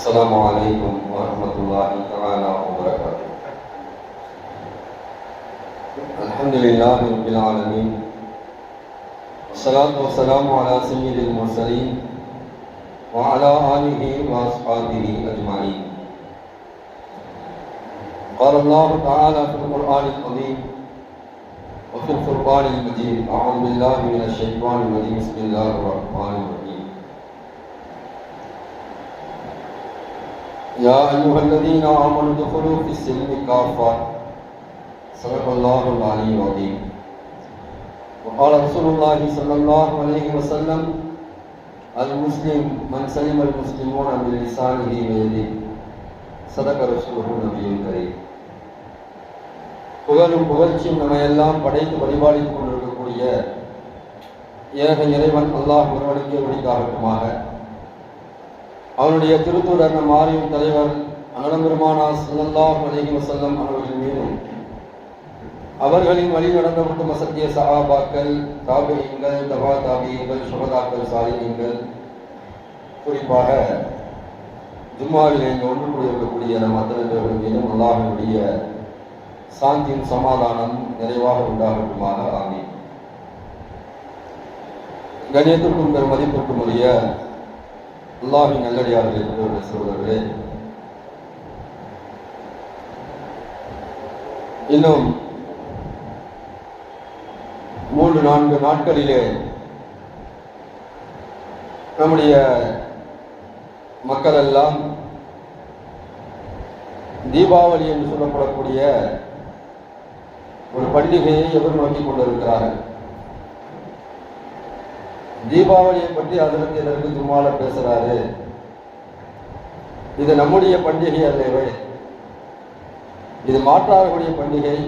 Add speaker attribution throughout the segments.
Speaker 1: السلام عليكم ورحمة الله تعالى وبركاته. الحمد لله رب العالمين. والصلاة والسلام على سيد المرسلين وعلى آله وأصحابه أجمعين. قال الله تعالى في القرآن العظيم وفي الفرقان المجيد أعوذ بالله من الشيطان الرجيم. بسم الله الرحمن الرحيم. يا أيها الذين آمنوا ادخلوا في السلم كافة صدق الله العلي العظيم وقال رسول الله صلى الله عليه وسلم المسلم من سلم المسلمون من لسانه ويده صدق رسوله النبي الكريم புகழும் புகழ்ச்சியும் நம்ம எல்லாம் படைத்து பரிபாலித்துக் கொண்டிருக்கக்கூடிய ஏக இறைவன் அல்லாஹ் ஒருவனுக்கே ஒழிக்காகட்டுமாக அவனுடைய திருத்தூடர் நம் ஆரியும் தலைவர் அனலம்பெருமானா சுல்லா அலைஹி வசல்லம் அவர்களின் மீதும். அவர்களின் வழி நடந்த உத்தம சத்திய சஹாபாக்கள் தாபியங்கள் தபா தாபியங்கள் சுகதாக்கள் சாதியங்கள் குறிப்பாக ஜும்மாவில் எங்கள் ஒன்று கூடியிருக்கக்கூடிய நம் அத்தனை பேர்கள் மீதும் அல்லாஹினுடைய சாந்தியும் சமாதானம் நிறைவாக உண்டாகட்டுமாக. ஆமி கணியத்திற்கும் பெரும் மதிப்பிற்கும் உரிய அல்லாஹின் நல்லடியார்கள் என்று சகோதரர்களே. இன்னும் மூன்று நான்கு நாட்களிலே நம்முடைய மக்கள் எல்லாம் தீபாவளி என்று சொல்லப்படக்கூடிய ஒரு பண்டிகையை எதிர்நோக்கி கொண்டிருக்கிறார்கள். தீபாவளியை பற்றி அதிலிருந்து எனக்கு சும்மால பேசுறாரு. இது நம்முடைய பண்டிகை அல்லவே. இது மாற்றார்களுடைய பண்டிகை.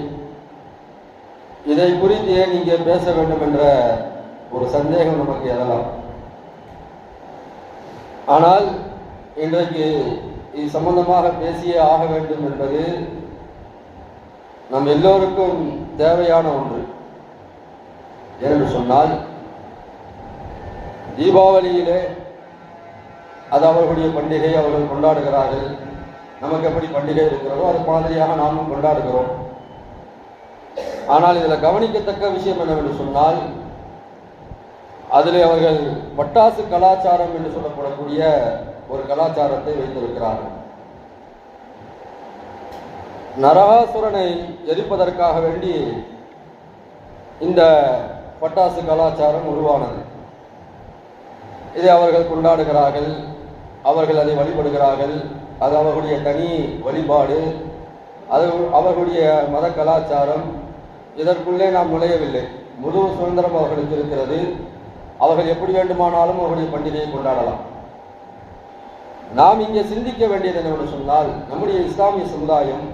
Speaker 1: இதை குறித்து ஏன் இங்கே பேச வேண்டும் என்ற ஒரு சந்தேகம் நமக்கு எழலாம் ஆனால் இன்றைக்கு இது சம்பந்தமாக பேசியே ஆக வேண்டும் என்பது நம் எல்லோருக்கும் தேவையான ஒன்று. ஏனென்று சொன்னால் தீபாவளியிலே அது அவர்களுடைய பண்டிகை அவர்கள் கொண்டாடுகிறார்கள். நமக்கு எப்படி பண்டிகை இருக்கிறதோ அது மாதிரியாக நாமும் கொண்டாடுகிறோம். ஆனால் இதில் கவனிக்கத்தக்க விஷயம் என்னவென்று சொன்னால் அதில் அவர்கள் பட்டாசு கலாச்சாரம் என்று சொல்லப்படக்கூடிய ஒரு கலாச்சாரத்தை வைத்திருக்கிறார்கள். நரகாசுரனை எரிப்பதற்காக வேண்டி இந்த பட்டாசு கலாச்சாரம் உருவானது. இதை அவர்கள் கொண்டாடுகிறார்கள் அவர்கள் அதை வழிபடுகிறார்கள். அது அவர்களுடைய தனி வழிபாடு. அது அவர்களுடைய மத கலாச்சாரம். இதற்குள்ளே நாம் நுழையவில்லை. முழு சுதந்திரம் அவர்களுக்கு இருக்கிறது. அவர்கள் எப்படி வேண்டுமானாலும் அவருடைய பண்டிகையை கொண்டாடலாம். நாம் இங்கே சிந்திக்க வேண்டியது என்னவென்று சொன்னால் நம்முடைய இஸ்லாமிய சமுதாயம்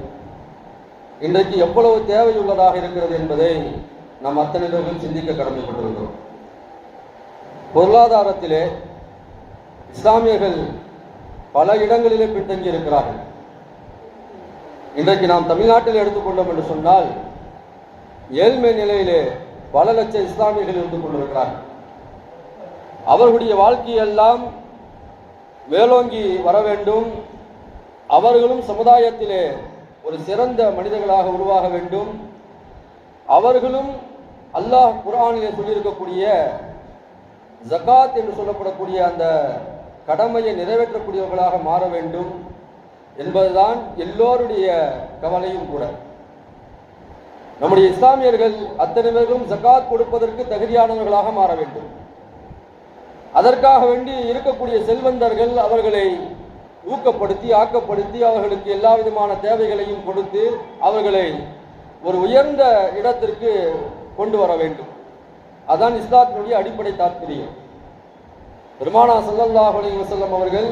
Speaker 1: இன்றைக்கு எவ்வளவு தேவையுள்ளதாக இருக்கிறது என்பதை நாம் அத்தனை பேர்களும் சிந்திக்க கடமைப்பட்டிருக்கிறோம். பொருளாதாரத்திலே இஸ்லாமியர்கள் பல இடங்களிலே பின்தங்கி இருக்கிறார்கள் இன்றைக்கு நாம் தமிழ்நாட்டில் எடுத்துக்கொண்டோம் என்று சொன்னால் ஏழ்மை நிலையிலே பல லட்சம் இஸ்லாமியர்கள் இருந்து கொண்டிருக்கிறார்கள். அவர்களுடைய வாழ்க்கையெல்லாம் மேலோங்கி வர வேண்டும். அவர்களும் சமுதாயத்திலே ஒரு சிறந்த மனிதர்களாக உருவாக வேண்டும். அவர்களும் அல்லாஹ் குரானிலே சொல்லியிருக்கக்கூடிய ஜகாத் என்று சொல்லப்படக்கூடிய அந்த கடமையை நிறைவேற்றக்கூடியவர்களாக மாற வேண்டும் என்பதுதான் எல்லோருடைய கவலையும் கூட. நம்முடைய இஸ்லாமியர்கள் அத்தனை பேரும் ஜகாத் கொடுப்பதற்கு தகுதியானவர்களாக மாற வேண்டும். அதற்காக வேண்டி இருக்கக்கூடிய செல்வந்தர்கள் அவர்களை ஊக்கப்படுத்தி ஆக்கப்படுத்தி அவர்களுக்கு எல்லா விதமான தேவைகளையும் கொடுத்து அவர்களை ஒரு உயர்ந்த இடத்திற்கு கொண்டு வர வேண்டும். அதான் இஸ்லாத்தினுடைய அடிப்படை தாற்பயம் பெருமானா சல்லல்லாஹ் அலைஹி அவர்கள்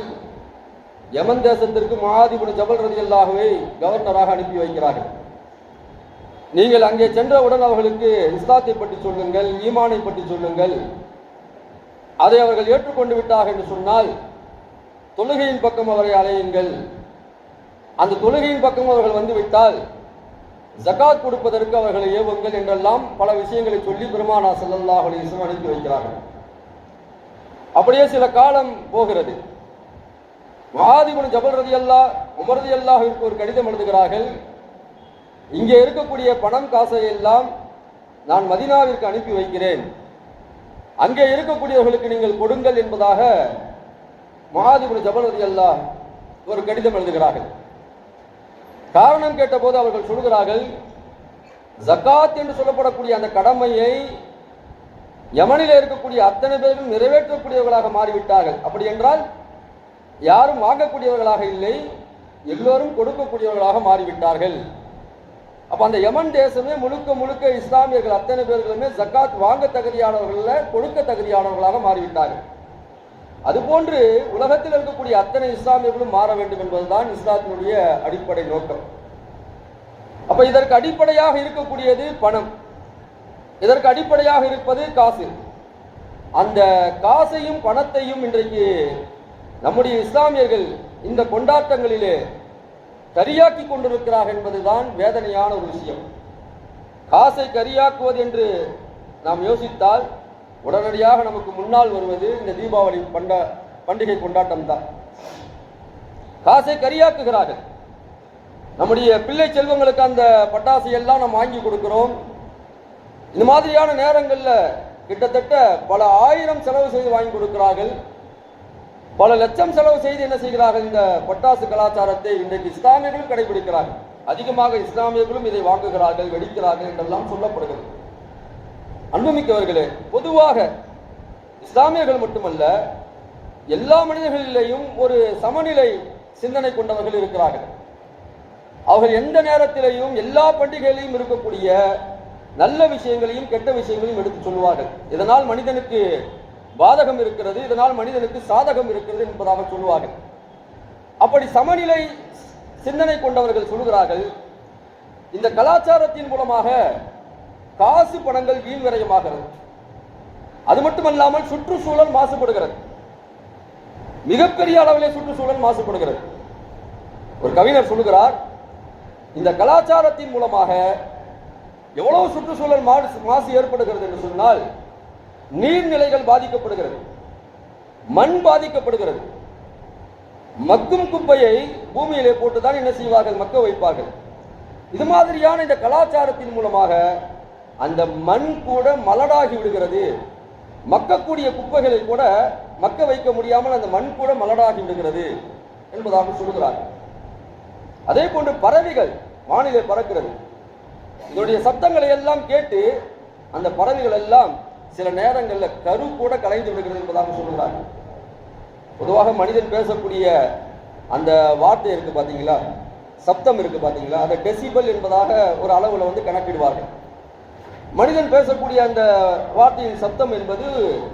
Speaker 1: யமன் தேசத்திற்கு மகாதிபுன் ஜபல் ரதி அல்லாஹுவை கவர்னராக அனுப்பி வைக்கிறார்கள். நீங்கள் அங்கே சென்றவுடன் அவர்களுக்கு இஸ்லாத்தை பற்றி சொல்லுங்கள் ஈமானை பற்றி சொல்லுங்கள். அதை அவர்கள் ஏற்றுக்கொண்டு விட்டார்கள் என்று சொன்னால் தொழுகையின் பக்கம் அவரை அலையுங்கள் அந்த தொழுகையின் பக்கம் அவர்கள் வந்துவிட்டால் ஜகாத் கொடுப்பதற்கு அவர்களை ஏவுங்கள் என்றெல்லாம் பல விஷயங்களை சொல்லி பெருமானா ஸல்லல்லாஹு அலைஹி அனுப்பி வைக்கிறார்கள். அப்படியே சில காலம் போகிறது. மகாதிபுன் ஜபல் ரதி அல்லா உமரதி ரதி அல்லாஹிற்கு ஒரு கடிதம் எழுதுகிறார்கள். இங்கே இருக்கக்கூடிய பணம் காசை எல்லாம் நான் மதினாவிற்கு அனுப்பி வைக்கிறேன். அங்கே இருக்கக்கூடியவர்களுக்கு நீங்கள் கொடுங்கள் என்பதாக மகாதிபுன் ஜபல் ரதி அல்லா ஒரு கடிதம் எழுதுகிறார்கள். காரணம் கேட்டபோது அவர்கள் சொல்கிறார்கள் ஜக்காத் என்று சொல்லப்படக்கூடிய அந்த கடமையை யமனில் இருக்கக்கூடிய அத்தனை பேரும் நிறைவேற்றக்கூடியவர்களாக மாறிவிட்டார்கள். அப்படி என்றால் யாரும் வாங்கக்கூடியவர்களாக இல்லை எல்லோரும் கொடுக்கக்கூடியவர்களாக மாறிவிட்டார்கள். அப்ப அந்த யமன் தேசமே முழுக்க முழுக்க இஸ்லாமியர்கள் அத்தனை பேர்களுமே ஜக்காத் வாங்க தகுதியானவர்கள் கொடுக்க தகுதியானவர்களாக மாறிவிட்டார்கள். அதுபோன்று உலகத்தில் இருக்கக்கூடிய அத்தனை இஸ்லாமியர்களும் மாற வேண்டும் என்பதுதான் இஸ்லாத்தினுடைய அடிப்படை நோக்கம். அப்ப இதற்கு அடிப்படையாக இருக்கக்கூடியது பணம். இதற்கு அடிப்படையாக இருப்பது காசு. அந்த காசையும் பணத்தையும் இன்றைக்கு நம்முடைய இஸ்லாமியர்கள் இந்த கொண்டாட்டங்களிலே கரியாக்கி கொண்டிருக்கிறார் என்பதுதான் வேதனையான ஒரு விஷயம். காசை கரியாக்குவது என்று நாம் யோசித்தால் உடனடியாக நமக்கு முன்னால் வருவது இந்த தீபாவளி பண்டா பண்டிகை கொண்டாட்டம் தான் காசை கரியாக்குகிறார்கள். நம்முடைய பிள்ளை செல்வங்களுக்கு அந்த பட்டாசு எல்லாம் நாம் வாங்கி கொடுக்கிறோம். இந்த மாதிரியான நேரங்களில் கிட்டத்தட்ட பல ஆயிரம் செலவு செய்து வாங்கி கொடுக்கிறார்கள். பல லட்சம் செலவு செய்து என்ன செய்கிறார்கள்? இந்த பட்டாசு கலாச்சாரத்தை இன்றைக்கு இஸ்லாமியர்களும் கடைபிடிக்கிறார்கள். அதிகமாக இஸ்லாமியர்களும் இதை வாங்குகிறார்கள் வெடிக்கிறார்கள் என்றெல்லாம் சொல்லப்படுகிறது. அன்புமிக்கவர்களே பொதுவாக இஸ்லாமியர்கள் மட்டுமல்ல எல்லா மனிதர்களிலேயும் ஒரு சமநிலை சிந்தனை கொண்டவர்கள் இருக்கிறார்கள். அவர்கள் எந்த நேரத்திலையும் எல்லா பண்டிகையிலையும் இருக்கக்கூடிய நல்ல விஷயங்களையும் கெட்ட விஷயங்களையும் எடுத்து சொல்லுவார்கள் இதனால் மனிதனுக்கு பாதகம் இருக்கிறது இதனால் மனிதனுக்கு சாதகம் இருக்கிறது என்பதாக சொல்லுவார்கள் அப்படி சமநிலை சிந்தனை கொண்டவர்கள் சொல்லுகிறார்கள் இந்த கலாச்சாரத்தின் மூலமாக காசு பணங்கள் வீண் விரயமாகிறது. அது மட்டுமல்லாமல் சுற்றுச்சூழல் மாசுபடுகிறது. மிகப்பெரிய அளவிலே சுற்றுச்சூழல் மாசுபடுகிறது. ஒரு கவிஞர் சொல்லுகிறார் இந்த கலாச்சாரத்தின் மூலமாக எவ்வளவு சுற்றுச்சூழல் மாசு மாசு ஏற்படுகிறது என்று சொன்னால் நீர்நிலைகள் பாதிக்கப்படுகிறது மண் பாதிக்கப்படுகிறது. மக்கும் குப்பையை பூமியிலே போட்டுதான் என்ன செய்வார்கள்? மக்க வைப்பார்கள். இது மாதிரியான இந்த கலாச்சாரத்தின் மூலமாக அந்த மண் கூட மலடாகி விடுகிறது. மக்கக்கூடிய குப்பைகளை கூட மக்க வைக்க முடியாமல் அந்த மண் கூட மலடாகி விடுகிறது என்பதாக சொல்கிறார். அதே போன்று பறவைகள் வானிலை பறக்கிறது. இதனுடைய சத்தங்களை எல்லாம் கேட்டு அந்த பறவைகள் எல்லாம் சில நேரங்களில் கரு கூட கலைந்து விடுகிறது என்பதாக சொல்கிறார். பொதுவாக மனிதன் பேசக்கூடிய அந்த வார்த்தை இருக்கு பார்த்தீங்களா சப்தம் இருக்கு பார்த்தீங்களா அந்த டெசிபல் என்பதாக ஒரு அளவில் வந்து கணக்கிடுவார்கள். மனிதன் பேசக்கூடிய அந்த வார்த்தையின் சப்தம் என்பது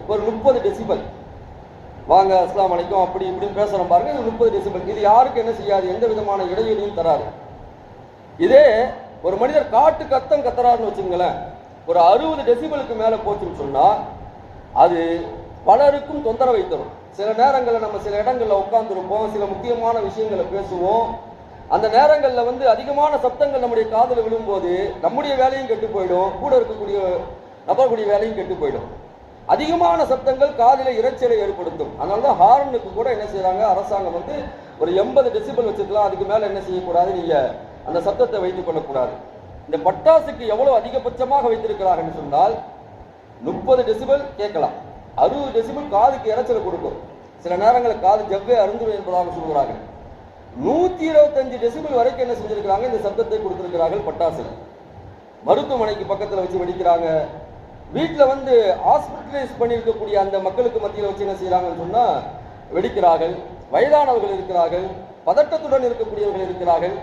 Speaker 1: ஒரு முப்பது டெசிபல் வாங்க அஸ்லாம் வலைக்கும் அப்படி இப்படின்னு பேசுறோம் பாருங்க இது முப்பது டெசிபல் இது யாருக்கு என்ன செய்யாது? எந்த விதமான இடைவெளியும் தராது. இதே ஒரு மனிதர் காட்டு கத்தம் கத்துறாருன்னு வச்சுங்களேன் ஒரு அறுபது டெசிபலுக்கு மேலே போச்சுன்னு சொன்னால் அது பலருக்கும் தொந்தரவை தரும். சில நேரங்களில் நம்ம சில இடங்களில் உட்காந்துருப்போம் சில முக்கியமான விஷயங்களை பேசுவோம் அந்த நேரங்களில் வந்து அதிகமான சப்தங்கள் நம்முடைய காதில் விழும்போது நம்முடைய வேலையும் கெட்டு போயிடும். கூட இருக்கக்கூடிய நபர்களுடைய வேலையும் கெட்டு போயிடும். அதிகமான சப்தங்கள் காதில் இறைச்சலை ஏற்படுத்தும். அதனால தான் ஹார்னுக்கு கூட என்ன செய்கிறாங்க அரசாங்கம் வந்து ஒரு எண்பது டெசிபல் வச்சுக்கலாம் அதுக்கு மேலே என்ன செய்யக்கூடாது? நீங்கள் அந்த சத்தத்தை வைத்துக் கொள்ளக்கூடாது. இந்த பட்டாசுக்கு எவ்வளோ அதிகபட்சமாக வைத்திருக்கிறார்கள் சொன்னால் முப்பது டெசிபல் கேட்கலாம். அறுபது டெசிபல் காதுக்கு இரைச்சலை கொடுக்கும். சில நேரங்களில் காது ஜவ்வே அருந்துடும் என்பதாக சொல்கிறார்கள் நூத்தி இருபத்தஞ்சு டெசிபிள் வரைக்கும் என்ன செஞ்சிருக்கிறாங்க? இந்த சத்தத்தை கொடுத்திருக்கிறார்கள் பட்டாசு மருத்துவமனைக்கு பக்கத்துல வச்சு வெடிக்கிறாங்க. வீட்டில் வந்து ஹாஸ்பிட்டலைஸ் பண்ணியிருக்கக்கூடிய அந்த மக்களுக்கு மத்தியில் வச்சு என்ன செய்யறாங்கன்னு சொன்னா வெடிக்கிறார்கள். வயதானவர்கள் இருக்கிறார்கள். பதட்டத்துடன் இருக்கக்கூடியவர்கள் இருக்கிறார்கள்.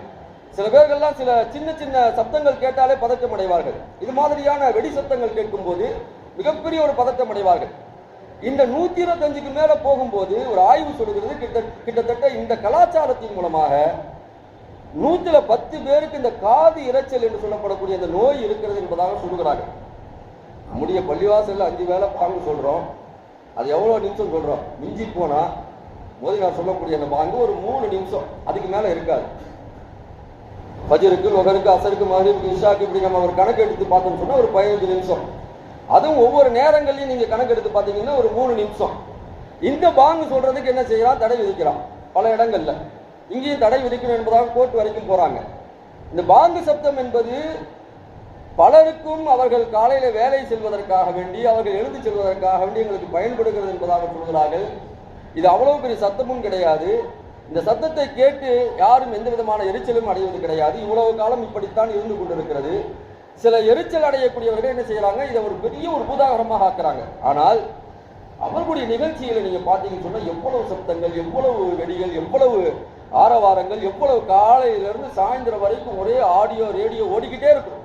Speaker 1: சில பேர்கள்லாம் சில சின்ன சின்ன சத்தங்கள் கேட்டாலே பதட்டம் அடைவார்கள் இது மாதிரியான வெடி சத்தங்கள் கேட்கும்போது மிகப்பெரிய ஒரு பதட்டம் அடைவார்கள் இந்த நூத்தி இருபத்தஞ்சுக்கு மேல போகும்போது ஒரு ஆய்வு சொல்கிறது கிட்ட கிட்டத்தட்ட இந்த கலாச்சாரத்தின் மூலமாக நூத்துல பத்து பேருக்கு இந்த காது இரைச்சல் என்று சொல்லப்படக்கூடிய இந்த நோய் இருக்கிறது என்பதாக சொல்லுகிறாங்க நம்முடைய பள்ளிவாசல்ல அஞ்சு வேளை பாங்கு சொல்றோம். அது எவ்வளவு நிமிஷம் சொல்றோம்? மிஞ்சி போனா போது நான் சொல்லக்கூடிய அந்த பாங்கு ஒரு மூணு நிமிஷம். அதுக்கு மேல இருக்காது. பஜருக்கு லொகருக்கு அசருக்கு மகரிக்கு இஷாக்கு இப்படி நம்ம ஒரு கணக்கு எடுத்து பார்த்தோம்னு சொன்னா ஒரு பதினஞ்சு நிமிஷம். அதுவும் ஒவ்வொரு நேரங்கள்லையும் நீங்க கணக்கெடுத்து பார்த்தீங்கன்னா ஒரு மூணு நிமிஷம். இந்த பாங்கு சொல்றதுக்கு என்ன செய்யறான் தடை விதிக்கிறான் பல இடங்கள்ல. இங்கேயும் தடை விதிக்கணும் என்பதாக கோர்ட் வரைக்கும் போறாங்க. இந்த பாங்கு சப்தம் என்பது பலருக்கும் அவர்கள் காலையில வேலை செல்வதற்காக வேண்டி அவர்கள் எழுந்து செல்வதற்காக வேண்டி எங்களுக்கு பயன்படுகிறது என்பதாக சொல்கிறார்கள் இது அவ்வளவு பெரிய சத்தமும் கிடையாது. இந்த சத்தத்தை கேட்டு யாரும் எந்த விதமான எரிச்சலும் அடைவது கிடையாது. இவ்வளவு காலம் இப்படித்தான் இருந்து கொண்டிருக்கிறது. சில எரிச்சல் அடையக்கூடியவர்கள் என்ன செய்யறாங்க? இதை ஒரு பெரிய ஒரு பூதாகரமாக ஆக்குறாங்க. ஆனால் அவர்களுடைய நிகழ்ச்சியில நீங்க பார்த்தீங்கன்னு சொன்னா எவ்வளவு சப்தங்கள் எவ்வளவு வெடிகள் எவ்வளவு ஆரவாரங்கள் எவ்வளவு காலையிலிருந்து சாயந்தரம் வரைக்கும் ஒரே ஆடியோ ரேடியோ ஓடிக்கிட்டே இருக்கும்.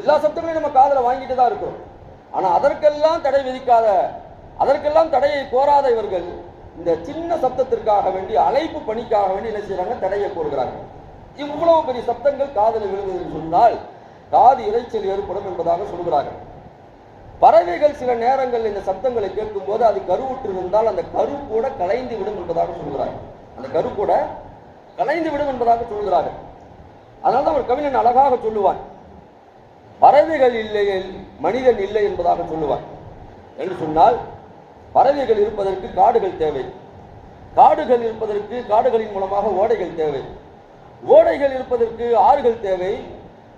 Speaker 1: எல்லா சப்தங்களையும் நம்ம காதல வாங்கிட்டு தான் இருக்கிறோம். ஆனா அதற்கெல்லாம் தடை விதிக்காத அதற்கெல்லாம் தடையை கோராத இவர்கள் இந்த சின்ன சப்தத்திற்காக வேண்டி அழைப்பு பணிக்காக வேண்டி என்ன செய்யறாங்க? தடையை கோருகிறாங்க. இவ்வளவு பெரிய சப்தங்கள் காதில் விழுந்ததுன்னு சொன்னால் காது இரைச்சல் ஏற்படும் என்பதாக சொல்கிறார்கள். பறவைகள் சில நேரங்கள் இந்த சப்தங்களை கேட்கும் போது அது கருவுற்று இருந்தால் அந்த கரு கூட கலைந்து விடும் என்பதாக சொல்கிறார்கள். அந்த கரு கூட கலைந்து விடும் என்பதாக சொல்கிறார்கள். அதனால்தான் ஒரு கவிஞன் அழகாக சொல்லுவான் பறவைகள் இல்லையில் மனிதன் இல்லை என்பதாக சொல்லுவார் என்று சொன்னால் பறவைகள் இருப்பதற்கு காடுகள் தேவை. காடுகள் இருப்பதற்கு காடுகளின் மூலமாக ஓடைகள் தேவை. ஓடைகள் இருப்பதற்கு ஆறுகள் தேவை.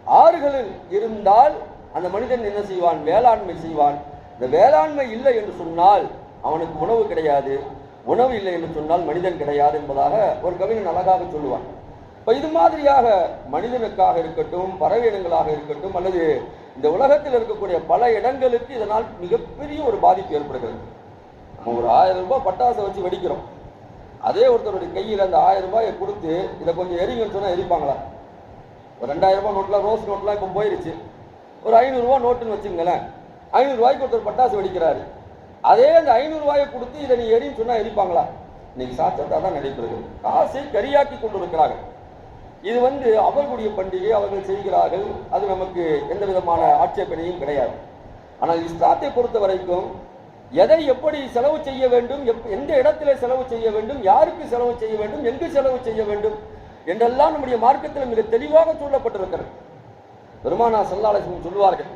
Speaker 1: ஆறுகளில் இருந்தால் அந்த மனிதன் என்ன செய்வான்? வேளாண்மை செய்வான். இந்த வேளாண்மை இல்லை என்று சொன்னால் அவனுக்கு உணவு கிடையாது. உணவு இல்லை என்று சொன்னால் மனிதன் கிடையாது என்பதாக ஒரு கவிஞன் அழகாக சொல்லுவான். இப்போ இது மாதிரியாக மனிதனுக்காக இருக்கட்டும் பறவை இனங்களாக இருக்கட்டும் அல்லது இந்த உலகத்தில் இருக்கக்கூடிய பல இடங்களுக்கு இதனால் மிகப்பெரிய ஒரு பாதிப்பு ஏற்படுகிறது. நம்ம ஒரு ஆயிரம் ரூபாய் பட்டாசை வச்சு வெடிக்கிறோம். அதே ஒருத்தருடைய கையில் அந்த ஆயிரம் ரூபாயை கொடுத்து இதை கொஞ்சம் எரிங்கன்னு சொன்னால் எரிப்பாங்களா? ஒரு ரெண்டாயிரம் ரூபாய் நோட்லாம் ரோஸ் நோட்லாம் இப்போ போயிருச்சு. ஒரு ஐநூறுரூவா நோட்டுன்னு வச்சுங்களேன் ஐநூறுரூவாய்க்கு ஒருத்தர் பட்டாசு வெடிக்கிறாரு. அதே அந்த ஐநூறுரூவாயை கொடுத்து இதை நீ எரின்னு சொன்னால் எரிப்பாங்களா? இன்னைக்கு சாச்சத்தா தான் நடைபெறுகிறது காசை கரியாக்கி கொண்டு இருக்கிறார்கள் இது வந்து அவர்களுடைய பண்டிகை அவர்கள் செய்கிறார்கள். அது நமக்கு எந்த விதமான ஆட்சேபனையும் கிடையாது. ஆனால் இஸ்லாத்தை பொறுத்த வரைக்கும் எதை எப்படி செலவு செய்ய வேண்டும் எப்- எந்த இடத்துல செலவு செய்ய வேண்டும் யாருக்கு செலவு செய்ய வேண்டும் எங்கு செலவு செய்ய வேண்டும் என்றெல்லாம் நம்முடைய மார்க்கத்தில் மிக தெளிவாக சொல்லப்பட்டிருக்கிறது பெருமானா சல்லாலட்சுமி சொல்லுவார்கள்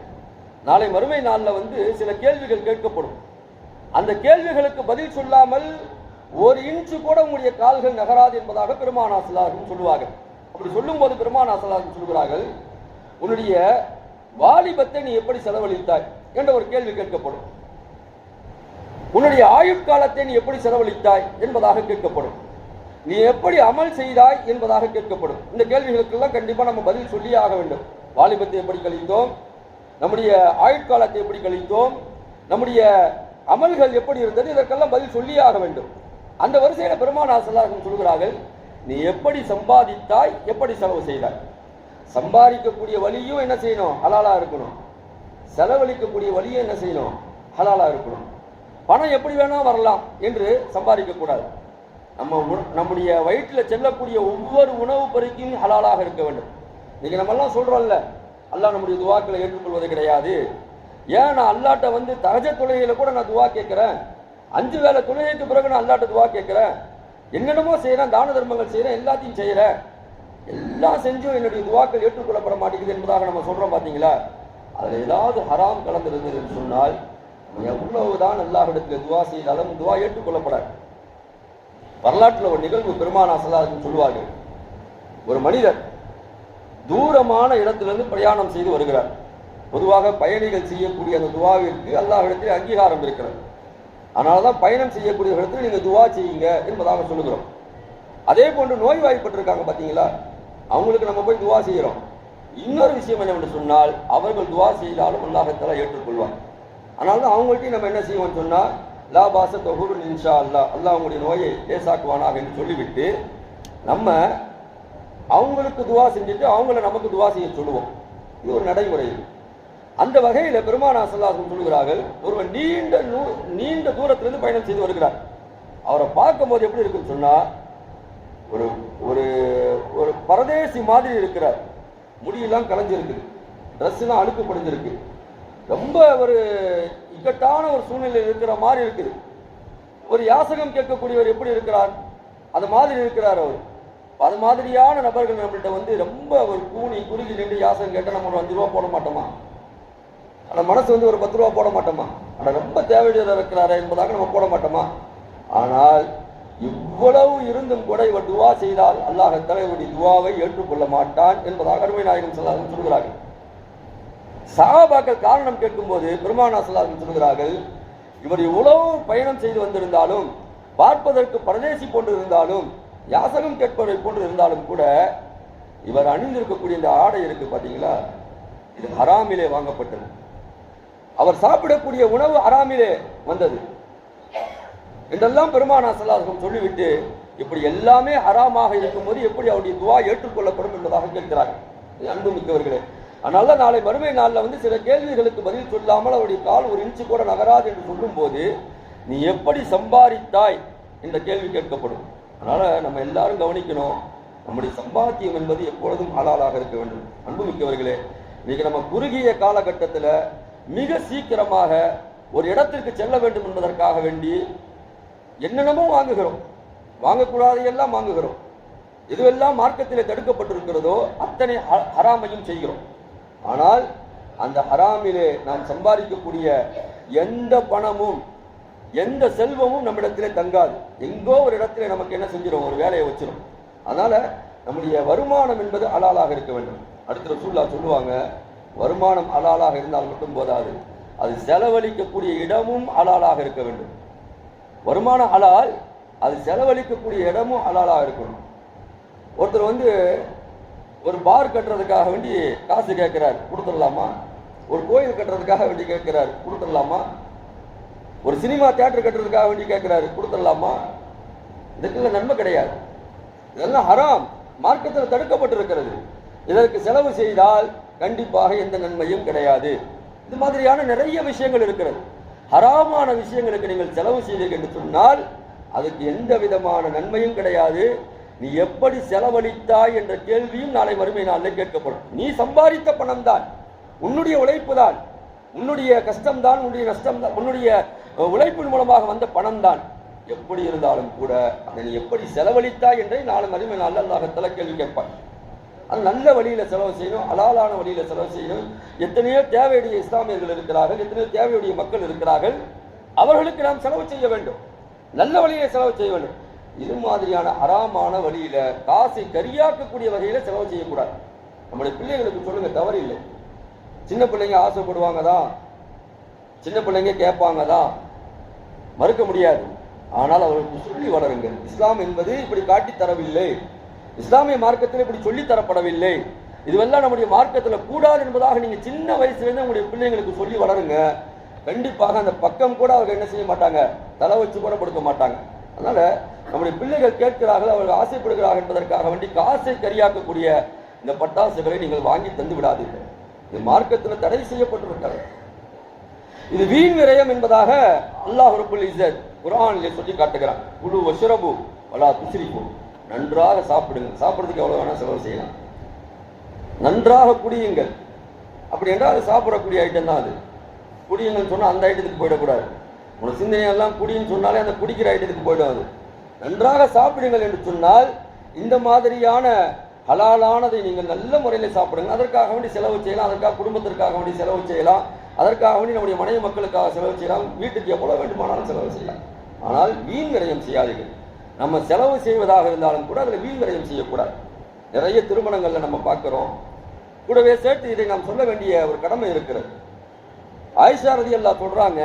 Speaker 1: நாளை மறுமை நாளில் வந்து சில கேள்விகள் கேட்கப்படும். அந்த கேள்விகளுக்கு பதில் சொல்லாமல் ஒரு இன்ச்சு கூட உங்களுடைய கால்கள் நகராது என்பதாக பெருமானா சல்லாஹும் சொல்லுவார்கள். அப்படி சொல்லும்போது பெருமானா சல்லாஹும் சொல்கிறார்கள் உன்னுடைய வாலிபத்தை நீ எப்படி செலவழித்தாய்? என்ற ஒரு கேள்வி கேட்கப்படும். உன்னுடைய ஆயுட்காலத்தை நீ எப்படி செலவழித்தாய்? என்பதாக கேட்கப்படும். நீ எப்படி அமல் செய்தாய் என்பதாக கேட்கப்படும். இந்த கேள்விகளுக்கெல்லாம் கண்டிப்பா நம்ம பதில் சொல்லியே ஆக வேண்டும். வாலிபத்தை எப்படி கழிந்தோம் நம்முடைய ஆயுட்காலத்தை எப்படி கழிந்தோம் நம்முடைய அமல்கள் எப்படி இருந்தது? இதற்கெல்லாம் பதில் சொல்லியே ஆக வேண்டும். அந்த வரிசையில பெருமானா சல்லாஹம் சொல்கிறார்கள் நீ எப்படி சம்பாதித்தாய்? எப்படி செலவு செய்தாய்? சம்பாதிக்கக்கூடிய வழியும் என்ன செய்யணும்? ஹலாலா இருக்கணும். செலவழிக்கக்கூடிய வழியும் என்ன செய்யணும்? ஹலாலா இருக்கணும். பணம் எப்படி வேணா வரலாம் என்று சம்பாதிக்க கூடாது. நம்ம நம்முடைய வயிற்றில் செல்லக்கூடிய ஒவ்வொரு உணவு பொருட்கும் ஹலாலாக இருக்க வேண்டும். இன்னைக்கு நம்ம எல்லாம் சொல்றோம்ல அல்லாஹ் நம்முடைய துவாக்களை ஏற்றுக்கொள்வது கிடையாது. ஏன் நான் அல்லாட்ட வந்து தகஜ தொழுகையில கூட நான் துவா கேட்கிறேன்? அஞ்சு வேளை தொழுகைக்கு பிறகு நான் அல்லாட்ட துவா கேட்கிறேன்? என்னென்னமோ செய்யறேன் தான தர்மங்கள் செய்யறேன் எல்லாத்தையும் செய்யறேன் எல்லாம் செஞ்சும் என்னுடைய துவாக்கள் ஏற்றுக்கொள்ளப்பட மாட்டேங்குது என்பதாக நம்ம சொல்றோம் பாத்தீங்களா? அதுல ஏதாவது ஹராம் கலந்திருந்தது என்று சொன்னால் எவ்வளவுதான் அல்லாஹ்விடத்தில் துவா செய்தாலும் துவா ஏற்றுக்கொள்ளப்படாது. வரலாற்றில் ஒரு நிகழ்வு பெருமானா சல்லாஹும் சொல்லுவார்கள் ஒரு மனிதர் தூரமான இடத்திலிருந்து பிரயாணம் செய்து வருகிறார். பொதுவாக பயணிகள் செய்யக்கூடிய அந்த துவாவிற்கு அல்லாஹிடத்தில் அங்கீகாரம் இருக்கிறது. அதனால தான் பயணம் செய்யக்கூடிய இடத்துல நீங்கள் துவா செய்யுங்க என்பதாக சொல்லுகிறோம். அதே போன்று நோய்வாய்ப்பட்டிருக்காங்க பார்த்தீங்களா அவங்களுக்கு நம்ம போய் துவா செய்கிறோம் இன்னொரு விஷயம் என்னவென்று சொன்னால் அவர்கள் துவா செய்தாலும் அல்லாஹத்தால ஏற்றுக்கொள்வார் அதனால தான் அவங்கள்ட்டையும் நம்ம என்ன செய்வோம்னு சொன்னால் லா பாச தொகுரு இன்ஷா அல்லாஹ் அல்லாஹ் அவங்களுடைய நோயை லேசாக்குவானாக என்று சொல்லிவிட்டு நம்ம அவங்களுக்கு துவா செஞ்சுட்டு அவங்கள நமக்கு துவா செய்ய சொல்லுவோம். இது ஒரு நடைமுறை. அந்த வகையில் பெருமானா சல்லாசம் சொல்லுகிறார்கள் ஒருவன் நீண்ட நூ- நீண்ட தூரத்திலிருந்து பயணம் செய்து வருகிறார் அவரை பார்க்கும்போது எப்படி இருக்குன்னு சொன்னா ஒரு ஒரு ஒரு பரதேசி மாதிரி இருக்கிறார். முடியெல்லாம் கலைஞ்சிருக்கு ட்ரெஸ் எல்லாம் அழுக்கு படிஞ்சிருக்கு ரொம்ப ஒரு இக்கட்டான ஒரு சூழ்நிலையில் இருக்கிற மாதிரி இருக்குது. ஒரு யாசகம் கேட்கக்கூடியவர் எப்படி இருக்கிறார்? அது மாதிரி இருக்கிறார் அவர். அது மாதிரியான நபர்கள் நம்மள்கிட்ட வந்து ரொம்ப ஒரு கூனி குறுகி நின்று யாசகம் கேட்டால் நம்ம ஒரு அஞ்சு ரூபா போட மாட்டோமா? அந்த மனசு வந்து ஒரு பத்து ரூபா போட மாட்டோமா? ஆனால் ரொம்ப தேவையுடையதாக இருக்கிறாரே என்பதாக நம்ம போட மாட்டோமா? ஆனால் இவ்வளவு இருந்தும் கூட இவர் துவா செய்தால் அல்லாஹ் தலைவருடைய துவாவை ஏற்றுக்கொள்ள மாட்டான் என்பதாக அருமை நாயகம் சொல்லார்கள் சொல்கிறார்கள். சகாபாக்கள் காரணம் கேட்கும்போது பெருமானா சொல்லார்கள் சொல்கிறார்கள் இவர் இவ்வளவு பயணம் செய்து வந்திருந்தாலும் பார்ப்பதற்கு பரதேசி போன்று இருந்தாலும் யாசகம் கேட்பவரை போன்று இருந்தாலும் கூட இவர் அணிந்திருக்கக்கூடிய இந்த ஆடை இருக்கு பார்த்தீங்களா? இது ஹராமிலே வாங்கப்பட்டது. அவர் சாப்பிடக்கூடிய உணவு ஹராமிலே வந்தது. என்றெல்லாம் பெருமானா சல்லாஹம் சொல்லிவிட்டு இப்படி எல்லாமே ஹராமாக இருக்கும்போது எப்படி அவருடைய துவா ஏற்றுக்கொள்ளப்படும் என்பதாக கேட்கிறார்கள். அன்பு மிக்கவர்களே. அதனால நாளை மறுமை நாளில் வந்து சில கேள்விகளுக்கு பதில் சொல்லாமல் அவருடைய கால் ஒரு இன்ச்சு கூட நகராது என்று சொல்லும்போது நீ எப்படி சம்பாதித்தாய்? என்ற கேள்வி கேட்கப்படும். அதனால் நம்ம எல்லாரும் கவனிக்கணும் நம்முடைய சம்பாத்தியம் என்பது எப்பொழுதும் ஆளாளாக இருக்க வேண்டும். அன்புமிக்கவர்களே மிக்கவர்களே நம்ம குறுகிய காலகட்டத்தில் மிக சீக்கிரமாக ஒரு இடத்திற்கு செல்ல வேண்டும் என்பதற்காக வேண்டி என்னென்னமோ வாங்குகிறோம். வாங்கக்கூடாத எல்லாம் வாங்குகிறோம். எதுவெல்லாம் மார்க்கத்தில் தடுக்கப்பட்டிருக்கிறதோ அத்தனை அறாமையும் செய்கிறோம். ஆனால் அந்த ஹராமிலே நாம் சம்பாதிக்கக்கூடிய எந்த பணமும் எந்த செல்வமும் நம்மிடத்திலே தங்காது. எங்கோ ஒரு இடத்திலே நமக்கு என்ன செஞ்சிடும் ஒரு வேலையை வச்சிடும் அதனால நம்முடைய வருமானம் என்பது அலாலாக இருக்க வேண்டும். அடுத்த ரசூல்லா சொல்லுவாங்க வருமானம் அலாலாக இருந்தால் மட்டும் போதாது. அது செலவழிக்கக்கூடிய இடமும் அலாலாக இருக்க வேண்டும். வருமானம் அலால் அது செலவழிக்கக்கூடிய இடமும் அலாலாக இருக்கணும். ஒருத்தர் வந்து ஒரு பார் கட்டுறதுக்காக வேண்டி காசு கேட்கிறார் கொடுத்துடலாமா? ஒரு கோயில் கட்டுறதுக்காக வேண்டி கேட்கிறார் கொடுத்துடலாமா? ஒரு சினிமா தியேட்டர் கட்டுறதுக்காக வேண்டி கேட்கிறாரு கொடுத்துடலாமா? இதுக்குள்ள நன்மை கிடையாது. இதெல்லாம் ஹராம். மார்க்கத்தில் தடுக்கப்பட்டிருக்கிறது. இதற்கு செலவு செய்தால் கண்டிப்பாக எந்த நன்மையும் கிடையாது. இது மாதிரியான நிறைய விஷயங்கள் இருக்கிறது. ஹராமான விஷயங்களுக்கு நீங்கள் செலவு செய்தீர்கள் என்று சொன்னால் அதுக்கு எந்த விதமான நன்மையும் கிடையாது. நீ எப்படி செலவழித்தாய் என்ற கேள்வியும் நாளை மறுமை நாளில் கேட்கப்படும். நீ சம்பாதித்த பணம் தான் உன்னுடைய உழைப்பு தான் உன்னுடைய கஷ்டம்தான் உன்னுடைய நஷ்டம்தான் உன்னுடைய உழைப்பின் மூலமாக வந்த பணம் தான். எப்படி இருந்தாலும் கூட அதை நீ எப்படி செலவழித்தாய் என்றே நாளை மறுமை நாளில் அல்லாஹத்தால கேள்வி கேட்பான். அது நல்ல வழியில் செலவு செய்யணும் அலாலான வழியில் செலவு செய்யணும். எத்தனையோ தேவையுடைய இஸ்லாமியர்கள் இருக்கிறார்கள் எத்தனையோ தேவையுடைய மக்கள் இருக்கிறார்கள். அவர்களுக்கு நாம் செலவு செய்ய வேண்டும். நல்ல வழியை செலவு செய்ய வேண்டும். இது மாதிரியான அறாமான வழியில காசை கரியாக்கக்கூடிய வகையில செலவு செய்யக்கூடாது. நம்முடைய பிள்ளைகளுக்கு சொல்லுங்க தவறில்லை சின்ன பிள்ளைங்க ஆசைப்படுவாங்க தான் சின்ன பிள்ளைங்க கேட்பாங்க தான் மறுக்க முடியாது. ஆனால் அவர்களுக்கு சொல்லி வளருங்கள். இஸ்லாம் என்பது இப்படி காட்டித் தரவில்லை. இஸ்லாமிய மார்க்கத்தில் இப்படி சொல்லித் தரப்படவில்லை. இதுவெல்லாம் நம்முடைய மார்க்கத்தில் கூடாது என்பதாக நீங்கள் சின்ன வயசுலேருந்து உங்களுடைய பிள்ளைங்களுக்கு சொல்லி வளருங்க. கண்டிப்பாக அந்த பக்கம் கூட அவர்கள் என்ன செய்ய மாட்டாங்க? தலை வச்சு கூட கொடுக்க மாட்டாங்க. அதனால நம்முடைய பிள்ளைகள் கேட்கிறார்கள் அவர்கள் ஆசைப்படுகிறார்கள் என்பதற்காக வேண்டி காசை கரியாக்கக்கூடிய இந்த பட்டாசுகளை நீங்கள் வாங்கி தந்து விடாதீர்கள். இது மார்க்கத்தில் தடை செய்யப்பட்டிருக்கிறது. இது வீண் விரயம் என்பதாக அல்லாஹ் ரபுல் இசத் குரானிலே சொல்லி காட்டுகிறான். குழு வசுரபு வலா துஸ்ரிஃபு நன்றாக சாப்பிடுங்க சாப்பிடுறதுக்கு எவ்வளோ வேணால் செலவு செய்யலாம். நன்றாக குடியுங்கள். அப்படி என்றால் அது சாப்பிடக்கூடிய ஐட்டம் தான் அது. குடியுங்கன்னு சொன்னால் அந்த ஐட்டத்துக்கு போயிடக்கூடாது. உங்க சிந்தனையெல்லாம் குடின்னு சொன்னாலே அந்த குடிக்கிற ஐட்டத்துக்கு போயிடும் அது. நன்றாக சாப்பிடுங்கள் என்று சொன்னால் இந்த மாதிரியான ஹலாலானதை நீங்கள் நல்ல முறையில் சாப்பிடுங்க அதற்காக வேண்டி செலவு செய்யலாம் அதற்காக குடும்பத்திற்காக வேண்டி செலவு செய்யலாம் அதற்காக வேண்டி நம்முடைய மனைவி மக்களுக்காக செலவு செய்யலாம் வீட்டுக்கு எவ்வளோ வேண்டுமானாலும் செலவு செய்யலாம். ஆனால் வீண் விரயம் செய்யாதீர்கள். நம்ம செலவு செய்வதாக இருந்தாலும் கூட அதில் வீண் விரயம் செய்யக்கூடாது. நிறைய திருமணங்களில் நம்ம பார்க்குறோம். கூடவே சேர்த்து இதை நாம் சொல்ல வேண்டிய ஒரு கடமை இருக்கிறது. ஆயிஷா ரதி சொல்கிறாங்க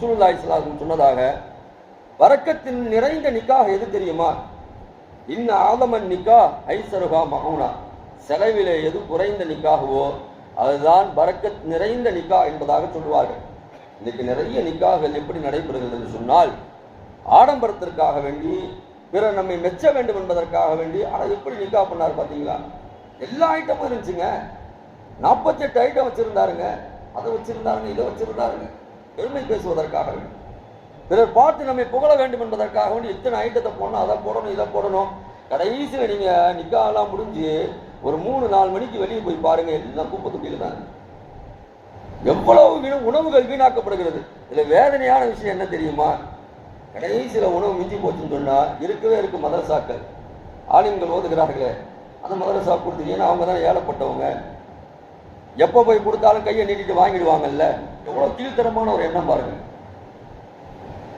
Speaker 1: சொல்றாங்க சொன்னதாக வரக்கத்தின் நிறைந்த நிக்காக எது தெரியுமா? இன்ன ஆதமன் நிக்கா ஐசருகா மகவுனா செலவிலே எது குறைந்த நிக்காகவோ அதுதான் பரக்கத் நிறைந்த நிக்கா என்பதாக சொல்லுவார்கள். இன்னைக்கு நிறைய நிக்காகள் எப்படி நடைபெறுகிறது என்று சொன்னால் ஆடம்பரத்திற்காக வேண்டி பிறர் நம்மை மெச்ச வேண்டும் என்பதற்காக வேண்டி ஆனால் எப்படி நிக்கா பண்ணார் பார்த்தீங்களா? எல்லா ஐட்டமும் இருந்துச்சுங்க. நாற்பத்தெட்டு ஐட்டம் வச்சிருந்தாருங்க. அதை வச்சிருந்தாருங்க இதை வச்சிருந்தாருங்க. பெருமை பேசுவதற்காக வேண்டி. பிறர் பார்த்து நம்மை புகழ வேண்டும் என்பதற்காக வேண்டி இத்தனை ஐட்டத்தை போடணும் அதை போடணும் இதை போடணும். கடைசியில் நீங்கள் நிக்காலாம் முடிஞ்சு ஒரு மூணு நாலு மணிக்கு வெளியே போய் பாருங்கள் எல்லாம் குப்பை தொட்டியில் தான் எவ்வளவு வீணும் உணவுகள் வீணாக்கப்படுகிறது. இதில் வேதனையான விஷயம் என்ன தெரியுமா? கடைசியில் உணவு மிஞ்சி போச்சுன்னு சொன்னால் இருக்கவே இருக்கு மதரசாக்கள். ஆலிம்கள் ஓதுகிறார்களே அந்த மதரசா கொடுத்து அவங்க தான் ஏழப்பட்டவங்க. எப்போ போய் கொடுத்தாலும் கையை நீட்டிட்டு வாங்கிடுவாங்கல்ல. எவ்வளோ கீழ்த்தரமான ஒரு எண்ணம் பாருங்கள்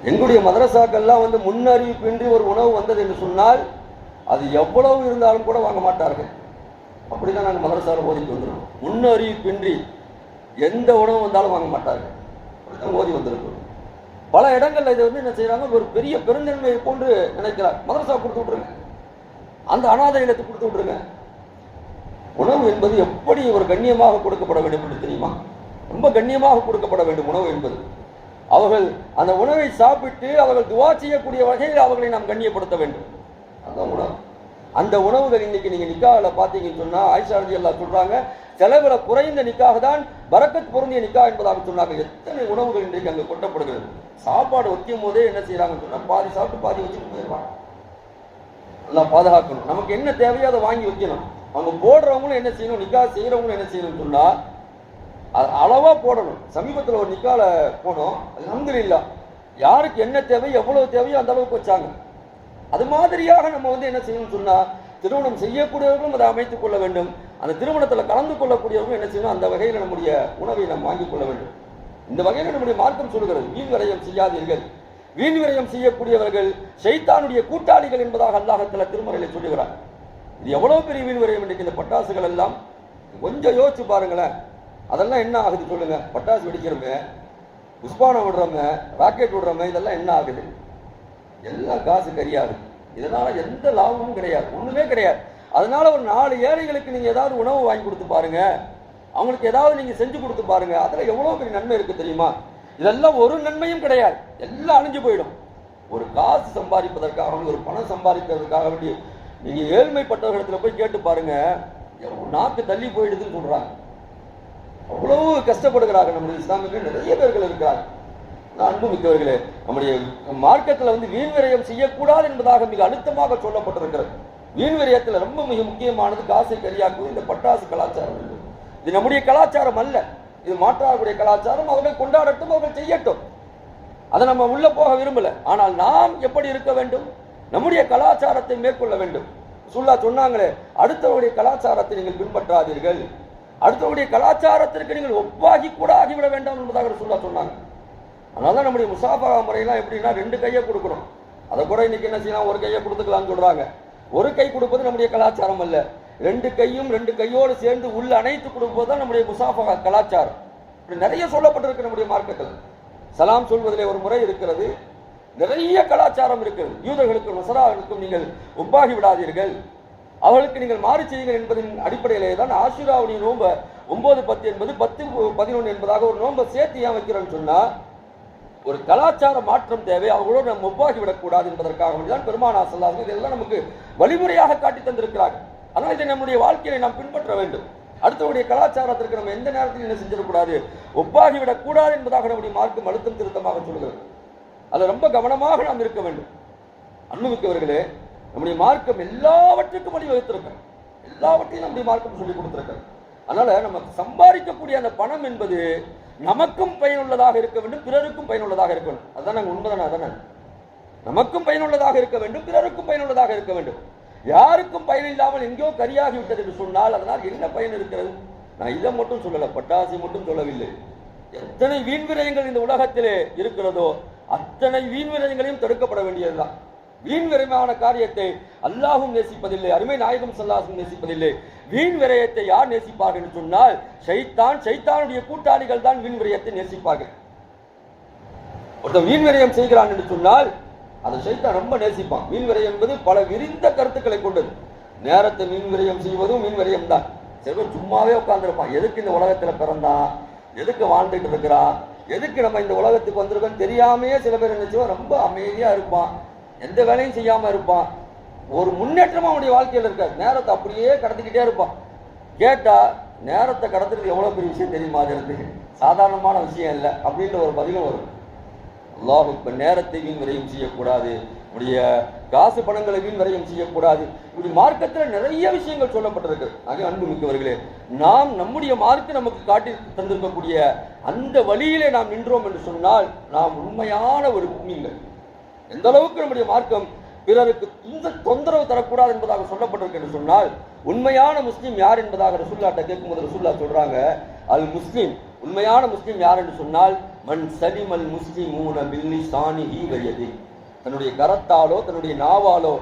Speaker 1: எங்களுடைய மதரசாக்கள்லாம் வந்து முன்னறிவிப்பின்றி ஒரு உணவு வந்தது என்று சொன்னால் அது எவ்வளவு இருந்தாலும் கூட வாங்க மாட்டார்கள். அப்படிதான் நாங்கள் மதரசாவில் ஓதிட்டு வந்துருக்கோம். முன்னறிவிப்பின்றி எந்த உணவு வந்தாலும் வாங்க மாட்டார்கள். அப்படிதான் ஓதி வந்திருக்கிறோம் பல இடங்களில் இதை வந்து என்ன செய்கிறாங்க ஒரு பெரிய பெருந்தன்மை போன்று நினைக்கிறார். மதரசா கொடுத்து விட்ருங்க அந்த அனாதை இடத்தை கொடுத்து விட்ருங்க உணவு என்பது எப்படி ஒரு கண்ணியமாக கொடுக்கப்பட வேண்டும் என்று தெரியுமா? ரொம்ப கண்ணியமாக கொடுக்கப்பட வேண்டும் உணவு என்பது. அவர்கள் அந்த உணவை சாப்பிட்டு அவர்கள் துவா செய்யக்கூடிய வகையில் அவர்களை நாம் கண்ணியப்படுத்த வேண்டும். அதான் உணவு. அந்த உணவுகள் இன்னைக்கு நீங்க நிக்காவில் பார்த்தீங்கன்னு சொன்னா ஆயிஷா எல்லாம் சொல்கிறாங்க சொல்றாங்க குறைந்த நிக்காக தான் பரக்கத் பொருந்திய நிக்கா என்பதாக சொன்னாங்க. எத்தனை உணவுகள் இன்றைக்கு அங்கே கொட்டப்படுகிறது? சாப்பாடு வைக்கும் போதே என்ன செய்கிறாங்கன்னு சொன்னா பாதி சாப்பிட்டு பாதி வச்சுட்டு போயிடுவாங்க. நல்லா பாதுகாக்கணும். நமக்கு என்ன தேவையோ அதை வாங்கி வைக்கணும். அவங்க போடுறவங்களும் என்ன செய்யணும் நிக்கா செய்யறவங்களும் என்ன செய்யணும்னு சொன்னா அது அளவா போடணும். சமீபத்தில் ஒரு நிக்கால போனோம். அல்ஹம்துலில்லாஹ் யாருக்கு என்ன தேவை எவ்வளவு தேவையோ அந்த அளவுக்கு வச்சாங்க. அது மாதிரியாக நம்ம வந்து என்ன செய்யணும்னு சொன்னா திருமணம் செய்யக்கூடியவர்களும் அதை அமைத்துக் கொள்ள வேண்டும். அந்த திருமணத்தில் கலந்து கொள்ளக்கூடியவர்களும் என்ன செய்யணும் அந்த வகையில் நம்முடைய உணவை நாம் வாங்கிக் கொள்ள வேண்டும். இந்த வகையில் நம்முடைய மார்க்கம் சொல்கிறது வீண் விரயம் செய்யாதீர்கள். வீண் விரயம் செய்யக்கூடியவர்கள் சைத்தானுடைய கூட்டாளிகள் என்பதாக அல்லாஹத்தில் திருமறையில சொல்லுகிறார் இது எவ்வளவு பெரிய வீண் விரயம் இன்றைக்கு இந்த பட்டாசுகள் எல்லாம்? கொஞ்சம் யோசிச்சு பாருங்களேன். அதெல்லாம் என்ன ஆகுது சொல்லுங்க. பட்டாசு வெடிக்கிறவங்க புஷ்பானம் விடுறவங்க ராக்கெட் விடுறவங்க இதெல்லாம் என்ன ஆகுது? எல்லாம் காசு கரியாது. இதனால எந்த லாபமும் கிடையாது. ஒண்ணுமே கிடையாது. அதனால ஒரு நாலு ஏழைகளுக்கு நீங்க ஏதாவது உணவு வாங்கி கொடுத்து பாருங்க. அவங்களுக்கு ஏதாவது நீங்க செஞ்சு கொடுத்து பாருங்க. அதுல எவ்வளவு பெரிய நன்மை இருக்கு தெரியுமா? இதெல்லாம் ஒரு நன்மையும் கிடையாது. எல்லாம் அழிஞ்சு போயிடும். ஒரு காசு சம்பாதிப்பதற்காக ஒரு பணம் சம்பாதிப்பதற்காக வேண்டி நீங்க ஏழ்மைப்பட்டவர்களிடத்துல போய் கேட்டு பாருங்க. நாக்கு தள்ளி போயிடுதுன்னு சொல்றாங்க. அவ்வளவு கஷ்டப்படுகிறார்கள் நம்முடைய இஸ்லாமியர்கள். நிறைய பேர்கள் இருக்கிறார்கள். நான் அன்பு மிக்கவர்களே நம்முடைய மார்க்கத்தில் வந்து வீண்விரயம் செய்யக்கூடாது என்பதாக மிக அழுத்தமாக சொல்லப்பட்டிருக்கிறது. வீண்விரயத்தில் ரொம்ப மிக முக்கியமானது காசை கரியாக்குவது இந்த பட்டாசு கலாச்சாரம் இது நம்முடைய கலாச்சாரம் அல்ல. இது மாற்றாருடைய கலாச்சாரம். அவர்கள் கொண்டாடட்டும் அவர்கள் செய்யட்டும். அதை நம்ம உள்ள போக விரும்பல. ஆனால் நாம் எப்படி இருக்க வேண்டும்? நம்முடைய கலாச்சாரத்தை மேற்கொள்ள வேண்டும். சுல்லா சொன்னாங்களே அடுத்தவருடைய கலாச்சாரத்தை நீங்கள் பின்பற்றாதீர்கள். அடுத்தவருடைய கலாச்சாரத்திற்கு நீங்கள் ஒப்பாகி கூட ஆகிவிட வேண்டாம் என்பதாக சொல்லா சொன்னாங்க. அதனால தான் நம்முடைய முசாஃபா முறையெல்லாம் எப்படின்னா ரெண்டு கையை கொடுக்கணும். அதை கூட இன்னைக்கு என்ன செய்யலாம்? ஒரு கையை கொடுத்துக்கலாம்னு சொல்றாங்க. ஒரு கை கொடுப்பது நம்முடைய கலாச்சாரம் அல்ல. ரெண்டு கையும் ரெண்டு கையோடு சேர்ந்து உள்ள அணைத்து கொடுப்பது தான் நம்முடைய முசாஃபா கலாச்சாரம். இப்படி நிறைய சொல்லப்பட்டிருக்கு நம்முடைய மார்க்கத்தில். சலாம் சொல்வதிலே ஒரு முறை இருக்கிறது. நிறைய கலாச்சாரம் இருக்கிறது யூதர்களுக்கும் நசராவுக்கும் நீங்கள் ஒப்பாகி விடாதீர்கள். அவர்களுக்கு நீங்கள் மாறு செய்யுங்கள் என்பதின் அடிப்படையிலே தான் ஆஷுராவுடைய நோம்ப ஒன்பது பத்து என்பது பத்து பதினொன்று என்பதாக ஒரு நோன்பை சேர்த்து ஏன் வைக்கிறோன்னு சொன்னா ஒரு கலாச்சார மாற்றம் தேவை அவர்களோடு நம்ம ஒப்பாகி விடக்கூடாது என்பதற்காக வேண்டிதான் பெருமானா சொல்லாங்க இதெல்லாம் நமக்கு வழிமுறையாக காட்டி தந்திருக்கிறார்கள். ஆனால் இதை நம்முடைய வாழ்க்கையை நாம் பின்பற்ற வேண்டும். அடுத்தவருடைய கலாச்சாரத்திற்கு நம்ம எந்த நேரத்தில் என்ன செஞ்சிடக்கூடாது. ஒப்பாகி விடக்கூடாது என்பதாக நம்முடைய மார்க்கம் அழுத்தம் திருத்தமாக சொல்கிறது. அதில் ரொம்ப கவனமாக நாம் இருக்க வேண்டும். அன்புமிக்கவர்களே நம்முடைய மார்க்கம் எல்லாவற்றுக்கும் வழிவகுத்திருக்கிறது எல்லாவற்றையும் நம்முடைய மார்க்கம் சொல்லி கொடுத்திருக்கிறது. அதனால நம்ம சம்பாதிக்கக்கூடிய அந்த பணம் என்பது நமக்கும் பயனுள்ளதாக இருக்க வேண்டும் பிறருக்கும் பயனுள்ளதாக இருக்க வேண்டும். அதுதான் நாங்கள் உண்மைதானே அதானே நமக்கும் பயனுள்ளதாக இருக்க வேண்டும் பிறருக்கும் பயனுள்ளதாக இருக்க வேண்டும். யாருக்கும் பயன் இல்லாமல் எங்கேயோ கரியாகிவிட்டது என்று சொன்னால் அதனால் என்ன பயன் இருக்கிறது? நான் இதை மட்டும் சொல்லலை பட்டாசு மட்டும் சொல்லவில்லை. எத்தனை வீண் விரயங்கள் இந்த உலகத்திலே இருக்கிறதோ அத்தனை வீண் விரயங்களையும் தடுக்கப்பட வேண்டியதுதான். வீண் விரைவான காரியத்தை அல்லாஹும் நேசிப்பதில்லை அருமை நாயகம் சல்லாஹும் நேசிப்பதில்லை. வீண் விரயத்தை யார் நேசிப்பார்கள் என்று சொன்னால் ஷைத்தான் ஷைத்தானுடைய கூட்டாளிகள் தான் வீண் விரயத்தை நேசிப்பார்கள். ஒருத்தன் வீண் விரயம் செய்கிறான் என்று சொன்னால் அதை சைத்தான் ரொம்ப நேசிப்பான். வீண் விரயம் என்பது பல விரிந்த கருத்துக்களை கொண்டது. நேரத்தை மீன் விரயம் செய்வதும் மீன் விரயம் தான். சிலர் சும்மாவே உட்காந்துருப்பான் எதுக்கு இந்த உலகத்துல பிறந்தான் எதுக்கு வாழ்ந்துட்டு இருக்கிறான் எதுக்கு நம்ம இந்த உலகத்துக்கு வந்திருக்கோம் தெரியாமையே சில பேர் நினைச்சோம் ரொம்ப அமைதியாக இருப்பான். எந்த வேலையும் செய்யாம இருப்பான். ஒரு முன்னேற்றமாக அவனுடைய வாழ்க்கையில் இருக்காது. நேரத்தை அப்படியே கடத்திக்கிட்டே இருப்பான். கேட்டா நேரத்தை கடத்துறது எவ்வளவு பெரிய விஷயம் தெரியுமா அது இருக்கு சாதாரணமான விஷயம் இல்லை. அப்படின்ற ஒரு பதிலும் வரும். அல்லாஹ் இப்ப நேரத்தை வீண் விரையும் செய்யக்கூடாது. உடைய காசு பணங்களை வீண் விரையும் செய்யக்கூடாது. இப்படி மார்க்கத்தில் நிறைய விஷயங்கள் சொல்லப்பட்டிருக்கு. ஆக அன்பு மிக்கவர்களே நாம் நம்முடைய மார்க்கு நமக்கு காட்டி தந்திருக்கக்கூடிய அந்த வழியிலே நாம் நின்றோம் என்று சொன்னால் நாம் உண்மையான ஒரு பூமிங்கள் எந்த அளவுக்கு நம்முடைய மார்க்கம் பிறருக்கு துந்த தொந்தரவு தரக்கூடாது என்பதாக சொல்லப்பட்டிருக்கு என்று சொன்னால் உண்மையான முஸ்லீம் யார் என்பதாக ரசுல்லாட்ட கேட்கும்போது ரசுல்லா சொல்றாங்க அல் முஸ்லீம். உண்மையான முஸ்லீம் யார் என்று சொன்னால் மன் சலிமல் முஸ்லிமூன பில்லி சாணிஹி வயதி தன்னுடைய கரத்தாலோ தன்னுடைய நாவாலோ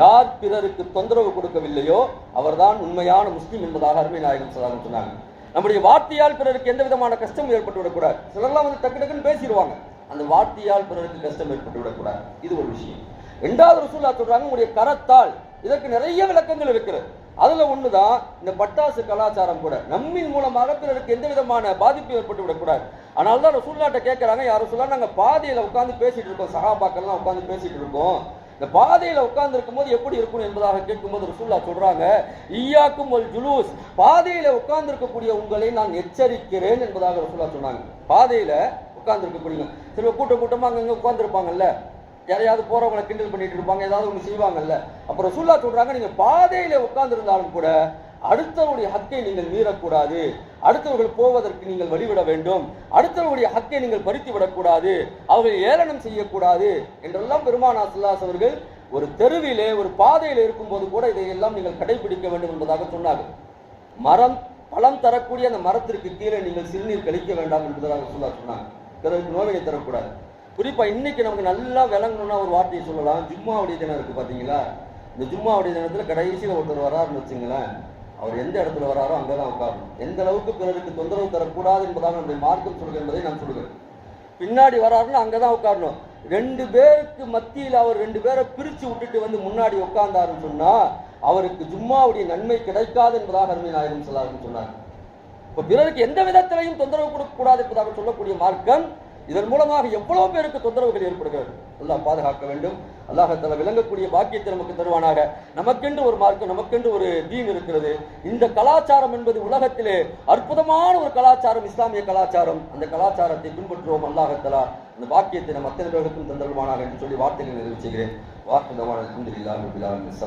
Speaker 1: யார் பிறருக்கு தொந்தரவு கொடுக்கவில்லையோ அவர்தான் உண்மையான முஸ்லீம் என்பதாக அருமை நாயகம் சொல்லாங்க சொன்னாங்க. நம்முடைய வார்த்தையால் பிறருக்கு எந்த விதமான கஷ்டம் ஏற்பட்டு விடக்கூடாது சிலர்லாம் வந்து டக்கு டக்குன்னு பேசிடுவாங்க. அந்த வார்த்தையால் பிறருக்கு கஷ்டம் ஏற்பட்டு விடக்கூடாது. இது ஒரு விஷயம். ரெண்டாவது ரசூல்லா சொல்றாங்க உங்களுடைய கரத்தால் இதற்கு நிறைய விளக்கங்கள் இருக்கிறது. அதுல ஒண்ணுதான் இந்த பட்டாசு கலாச்சாரம் கூட. நம்மின் மூலமாக பிறருக்கு எந்த விதமான பாதிப்பு ஏற்பட்டு விடக்கூடாது. அதனால தான் ரசூல்லாட்ட கேட்கறாங்க யாரும் சொல்லா நாங்க பாதையில உட்காந்து பேசிட்டு இருக்கோம். சகாபாக்கள்லாம் உட்காந்து பேசிட்டு இருக்கோம். இந்த பாதையில உட்கார்ந்து இருக்கும்போது எப்படி இருக்கும் என்பதாக கேட்கும்போது ரசூல்லா சொல்றாங்க ஈயாக்கும் ஒரு ஜுலூஸ். பாதையில உட்கார்ந்து இருக்கக்கூடிய உங்களை நான் எச்சரிக்கிறேன் என்பதாக ரசூல்லா சொன்னாங்க பாதையில உட்காந்துருக்க இருக்கக்கூடிய சில கூட்டம் கூட்டமாக அங்கங்க உட்காந்துருப்பாங்கல்ல யாரையாவது போறவங்களை கிண்டல் பண்ணிட்டு இருப்பாங்க ஏதாவது ஒன்று செய்வாங்கல்ல. அப்புறம் சுல்லா சொல்றாங்க நீங்க பாதையில உட்காந்துருந்தாலும் கூட அடுத்தவருடைய ஹக்கை நீங்கள் மீறக்கூடாது. அடுத்தவர்கள் போவதற்கு நீங்கள் வழிவிட வேண்டும். அடுத்தவருடைய ஹக்கை நீங்கள் பறித்து விடக்கூடாது அவர்கள் ஏளனம் செய்யக்கூடாது என்றெல்லாம் பெருமானா சுல்லாஸ் அவர்கள் ஒரு தெருவிலே ஒரு பாதையில் இருக்கும்போது கூட இதையெல்லாம் நீங்கள் கடைபிடிக்க வேண்டும் என்பதாக சொன்னார்கள் மரம் பழம் தரக்கூடிய அந்த மரத்திற்கு கீழே நீங்கள் சிறுநீர் கழிக்க வேண்டாம் என்பதாக சொல்லா சொன்னாங்க. பிறருக்கு நோவினை தரக்கூடாது. குறிப்பாக இன்னைக்கு நமக்கு நல்லா விளங்கணும்னா ஒரு வார்த்தையை சொல்லலாம். ஜும்மாவுடைய தினம் இருக்குது பார்த்தீங்களா இந்த ஜும்மாவுடைய தினத்தில் கடைசியில் ஒருத்தர் வராருன்னு வச்சுங்களேன். அவர் எந்த இடத்துல வராரோ அங்கே தான் உட்காரணும். எந்த அளவுக்கு பிறருக்கு தொந்தரவு தரக்கூடாது என்பதாக நம்முடைய மார்க்கம் சொல்கிறது என்பதை நான் சொல்கிறேன் பின்னாடி வராருன்னா அங்கதான் உட்காரணும். ரெண்டு பேருக்கு மத்தியில் அவர் ரெண்டு பேரை பிரித்து விட்டுட்டு வந்து முன்னாடி உட்கார்ந்தாருன்னு சொன்னால் அவருக்கு ஜும்மாவுடைய நன்மை கிடைக்காது என்பதாக அருமை நாயகம் சொல்லாருன்னு சொன்னார். பிறருக்கு எந்த விதத்திலையும் தொந்தரவு கொடுக்கக்கூடாது என்பதாக சொல்லக்கூடிய மார்க்கம் இதன் மூலமாக எவ்வளவு பேருக்கு தொந்தரவுகள் ஏற்படுகிறது? அல்லாஹ் பாதுகாக்க வேண்டும். அல்லாஹத்தில் விளங்கக்கூடிய பாக்கியத்தை நமக்கு தருவானாக. நமக்கென்று ஒரு மார்க்கம் நமக்கென்று ஒரு தீன் இருக்கிறது. இந்த கலாச்சாரம் என்பது உலகத்திலே அற்புதமான ஒரு கலாச்சாரம் இஸ்லாமிய கலாச்சாரம். அந்த கலாச்சாரத்தை பின்பற்றுவோம் அல்லாஹத்தலா அந்த பாக்கியத்தை நம் அத்தனை பேருக்கும் தந்தருவானாக என்று சொல்லி வார்த்தைகளை நிறைவு செய்கிறேன். வாக்குதமான அலமதுல்லாஹி ரபில் ஆலமீன்.